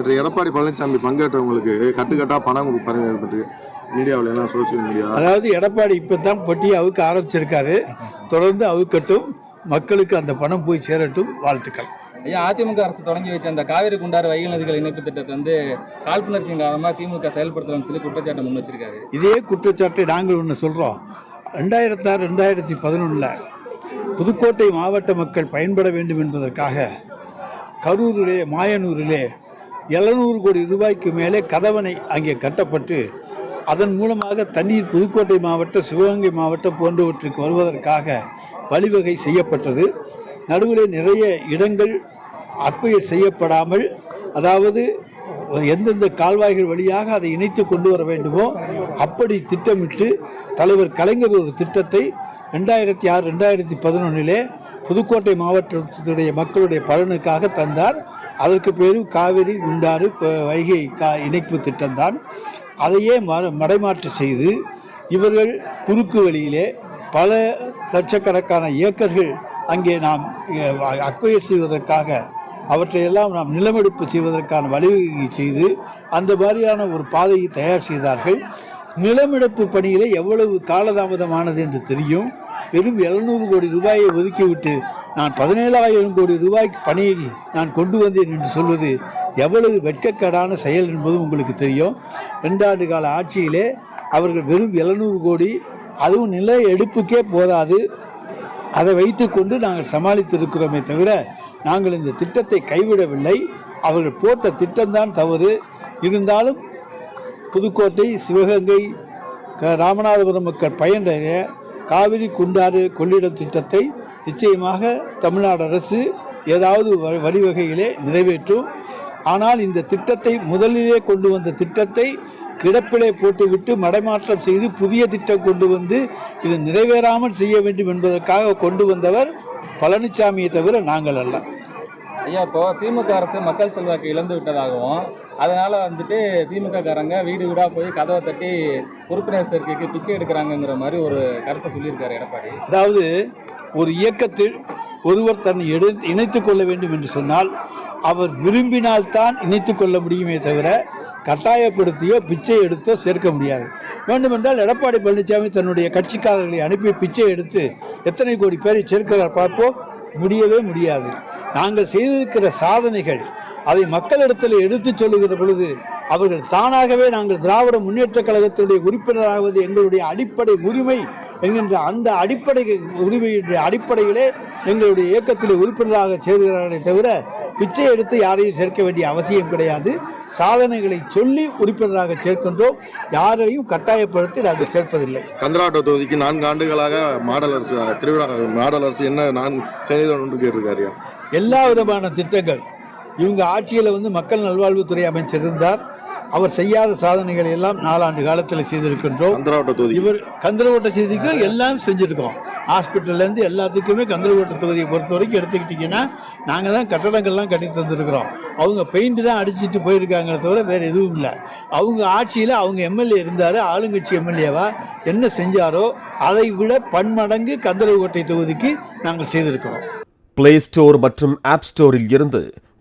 திரு எடப்பாடி பழனிசாமி பங்கேற்றவங்களுக்கு கட்டுக்கட்டா பணம் கொடுப்பாரு மீடியாவில் எல்லாம் சோசியல் மீடியா அதாவது எடப்பாடி இப்போ தான் பொட்டியை அவுக்க ஆரம்பிச்சிருக்காரு. தொடர்ந்து அவுக்கட்டும் மக்களுக்கு அந்த பணம் போய் சேரட்டும் வாழ்த்துக்கள். ஐயா அதிமுக அரசு தொடங்கி வச்ச அந்த காவிரி குண்டாறு வைகை நதிகள் இணைப்பு திட்டத்தை வந்து காழ்ப்புணர்ச்சியின் காரணமாக திமுக செயல்படுத்தலாம்னு சொல்லி குற்றச்சாட்டு முன் வச்சிருக்காரு. இதே குற்றச்சாட்டை நாங்கள் ஒன்று சொல்கிறோம் ரெண்டாயிரத்தாறு ரெண்டாயிரத்தி பதினொன்றில் புதுக்கோட்டை மாவட்ட மக்கள் பயன்பட வேண்டும் என்பதற்காக கரூரிலே மாயனூரிலே எழுநூறு கோடி ரூபாய்க்கு மேலே கதவணை அங்கே கட்டப்பட்டு அதன் மூலமாக தண்ணீர் புதுக்கோட்டை மாவட்டம் சிவகங்கை மாவட்டம் போன்றவற்றுக்கு வருவதற்காக வழிவகை செய்யப்பட்டது. நடுவில் நிறைய இடங்கள் அக்வயர் செய்யப்படாமல் அதாவது எந்தெந்த கால்வாய்கள் வழியாக அதை இணைத்து கொண்டு வர வேண்டுமோ அப்படி திட்டமிட்டு தலைவர் கலைஞர் ஒரு திட்டத்தை ரெண்டாயிரத்தி ஆறு ரெண்டாயிரத்தி பதினொன்றிலே புதுக்கோட்டை மாவட்டத்துடைய மக்களுடைய பலனுக்காக தந்தார். அதற்கு பேர் காவிரி குண்டாறு வைகை கா இணைப்பு திட்டம்தான். அதையே மற மடைமாற்று செய்து இவர்கள் குறுக்கு வழியிலே பல லட்சக்கணக்கான ஏக்கர்கள் அங்கே நாம் அக்வயர் செய்வதற்காக அவற்றையெல்லாம் நாம் நிலமெடுப்பு செய்வதற்கான வழிவகை செய்து அந்த மாதிரியான ஒரு பாதையை தயார் செய்தார்கள். நிலமெடுப்பு பணியிலே எவ்வளவு காலதாமதமானது என்று தெரியும். வெறும் எழுநூறு கோடி ரூபாயை ஒதுக்கிவிட்டு நான் பதினேழாயிரம் கோடி ரூபாய்க்கு பணியை நான் கொண்டு வந்தேன் என்று சொல்வது எவ்வளவு வெட்கக்கேடான செயல் என்பது உங்களுக்கு தெரியும். ரெண்டாண்டு கால ஆட்சியிலே அவர்கள் வெறும் எழுநூறு கோடி அதுவும் நில எடுப்புக்கே போதாது. அதை வைத்துக்கொண்டு நாங்கள் சமாளித்திருக்கிறோமே தவிர நாங்கள் இந்த திட்டத்தை கைவிடவில்லை. அவர்கள் போட்ட திட்டம்தான் தவறு. இருந்தாலும் புதுக்கோட்டை சிவகங்கை ராமநாதபுரம் மக்கள் பயனடைய காவிரி குண்டாறு கொள்ளிடம் திட்டத்தை நிச்சயமாக தமிழ்நாடு அரசு ஏதாவது வழிவகையிலே நிறைவேற்றும். ஆனால் இந்த திட்டத்தை முதலிலே கொண்டு வந்த திட்டத்தை கிடப்பிலே போட்டுவிட்டு மடைமாற்றம் செய்து புதிய திட்டம் கொண்டு வந்து இது நிறைவேறாமல் செய்ய வேண்டும் என்பதற்காக கொண்டு வந்தவர் பழனிசாமியை தவிர நாங்கள் அல்ல. ஐயா இப்போ திமுக அரசு மக்கள் செல்வாக்கு இழந்து விட்டதாகவும் அதனால வந்துட்டு திமுக காரங்க வீடு வீடா போய் கதவை தட்டி உறுப்பினர் சேர்க்கைக்கு பிச்சை எடுக்கிறாங்கங்கிற மாதிரி ஒரு கருத்தை சொல்லியிருக்காரு எடப்பாடி. அதாவது ஒரு இயக்கத்தில் ஒருவர் தன்னை எடு இணைத்துக் கொள்ள வேண்டும் என்று சொன்னால் அவர் விரும்பினால்தான் இணைத்து கொள்ள முடியுமே தவிர கட்டாயப்படுத்தியோ பிச்சை எடுத்தோ சேர்க்க முடியாது. வேண்டுமென்றால் எடப்பாடி பழனிசாமி தன்னுடைய கட்சிக்காரர்களை அனுப்பி பிச்சை எடுத்து எத்தனை கோடி பேரை சேர்க்கிறார் பார்ப்போம். முடியவே முடியாது. நாங்கள் செய்திருக்கிற சாதனைகள் அதை மக்களிடத்தில் எடுத்துச் சொல்லுகிற பொழுது அவர்கள் தானாகவே நாங்கள் திராவிட முன்னேற்றக் கழகத்தினுடைய உறுப்பினராவது எங்களுடைய அடிப்படை உரிமை என்கின்ற அந்த அடிப்படை உரிமையுடைய அடிப்படையிலே எங்களுடைய இயக்கத்தில் உறுப்பினராக சேர்கிறார்களே தவிர பிச்சை எடுத்து யாரையும் சேர்க்க வேண்டிய அவசியம் கிடையாது. சாதனைகளை சொல்லி உறுப்பினராக சேர்க்கின்றோம். யாரையும் கட்டாயப்படுத்தி நாங்கள் சேர்ப்பதில்லை. கந்தராட்ட தொகுதிக்கு நான்கு ஆண்டுகளாக மாடல் அரசு திருவிழா மாடல் அரசு என்ன நான் செய்து கொண்டு கேட்டிருக்காருயா எல்லா விதமான திட்டங்கள். இவங்க ஆட்சியில் வந்து மக்கள் நல்வாழ்வுத்துறை அமைச்சர் இருந்தார். அவர் செய்யாத சாதனைகளை எல்லாம் நாலாண்டு காலத்தில் செய்திருக்கின்றோம். கந்தராட்ட தொகுதி. இவர் கந்தரவோட்ட செய்திக்கு எல்லாம் செஞ்சுருக்கோம். ஹாஸ்பிட்டல்லேருந்து எல்லாத்துக்குமே கந்தரவோட்ட தொகுதியை பொறுத்த வரைக்கும் எடுத்துக்கிட்டிங்கன்னா நாங்கள் தான் கட்டடங்கள்லாம் கட்டி தந்துருக்குறோம். அவங்க பெயிண்ட் தான் அடிச்சிட்டு போயிருக்காங்களே தவிர வேறு எதுவும் இல்லை. அவங்க ஆட்சியில் அவங்க எம்எல்ஏ இருந்தார் ஆளுங்கட்சி எம்எல்ஏவா என்ன செஞ்சாரோ அதை விட பன்மடங்கு கந்தரவோட்டை தொகுதிக்கு நாங்கள் செய்திருக்கிறோம். பிளே ஸ்டோர் மற்றும் ஆப் ஸ்டோரில் இருந்து